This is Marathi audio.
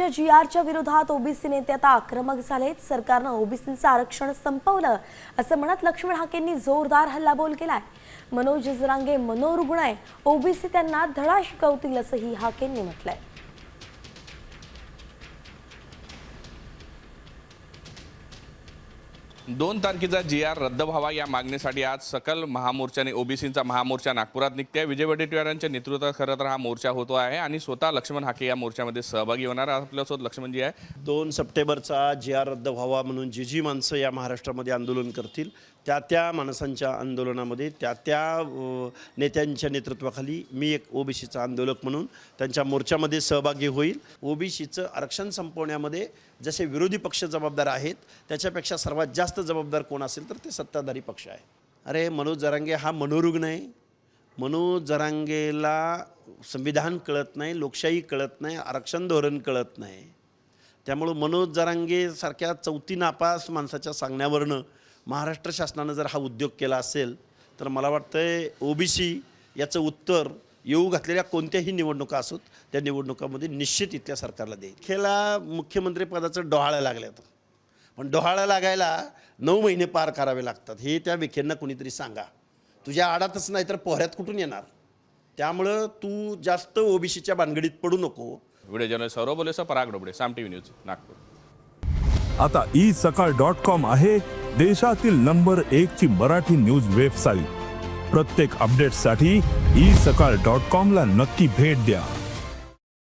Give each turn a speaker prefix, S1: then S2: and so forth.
S1: सरकारच्या जी आरच्या विरोधात ओबीसी नेते आता आक्रमक झालेत. सरकारनं ओबीसीचं आरक्षण संपवलं असं म्हणत लक्ष्मण हाकेंनी जोरदार हल्लाबोल केलाय. मनोज जरांगे मनोरुग्ण आहे ओबीसी त्यांना धडा शिकवतील असंही हाकेंनी म्हटलंय.
S2: दोन तारखेचा जी आर रद्द व्हावा या मागणीसाठी आज सकल महामोर्चाने ओबीसींचा महामोर्चा नागपुरात निघते विजय वडेट्टीवारांच्या नेतृत्वात खरं तर हा मोर्चा होतो आहे आणि स्वतः लक्ष्मण हाके या मोर्चामध्ये सहभागी होणार आपल्यासोबत लक्ष्मणजी आहे.
S3: दोन सप्टेंबरचा जी आर रद्द व्हावा म्हणून जी जी माणसं या महाराष्ट्रामध्ये आंदोलन करतील त्या त्या माणसांच्या आंदोलनामध्ये त्या त्या नेत्यांच्या नेतृत्वाखाली मी एक ओबीसीचा आंदोलक म्हणून त्यांच्या मोर्चामध्ये सहभागी होईल. ओबीसीचं आरक्षण संपवण्यामध्ये जसे विरोधी पक्ष जबाबदार आहेत त्याच्यापेक्षा सर्वात जास्त जबाबदार कोण असेल तर ते सत्ताधारी पक्ष आहे. अरे मनोज जरांगे हा मनोरुग्ण आहे मनोज जरांगेला संविधान कळत नाही लोकशाही कळत नाही आरक्षण धोरण कळत नाही. त्यामुळं मनोज जरांगेसारख्या चौथी नापास माणसाच्या सांगण्यावरनं महाराष्ट्र शासनानं जर हा उद्योग केला असेल तर मला वाटतंय ओबीसी याचं उत्तर येऊ घातलेल्या कोणत्याही निवडणुका असोत त्या निवडणुकामध्ये निश्चित इथल्या सरकारला देईल. खेळा मुख्यमंत्रीपदाचं डोहाळ्या लागल्यात. पण डोहाळं लागायला नऊ महिने पार करावे लागतात. हे त्या विखेंना कुणीतरी सांगा. तुझ्या आडातच नाही तर पोहऱ्यात कुठून येणार? त्यामुळं तू जास्त ओबीसीच्या भानगडीत पडू नको.
S2: व्हिडिओ जर्नलिस्ट सौरभ बोलेसह पराग डोबडे साम टीव्ही न्यूज नागपूर.
S4: आता ई सकाळ डॉट कॉम आहे देशातील नंबर एक ची मराठी न्यूज वेबसाईट. प्रत्येक अपडेटसाठी ई सकाळ डॉट कॉम ला नक्की भेट द्या.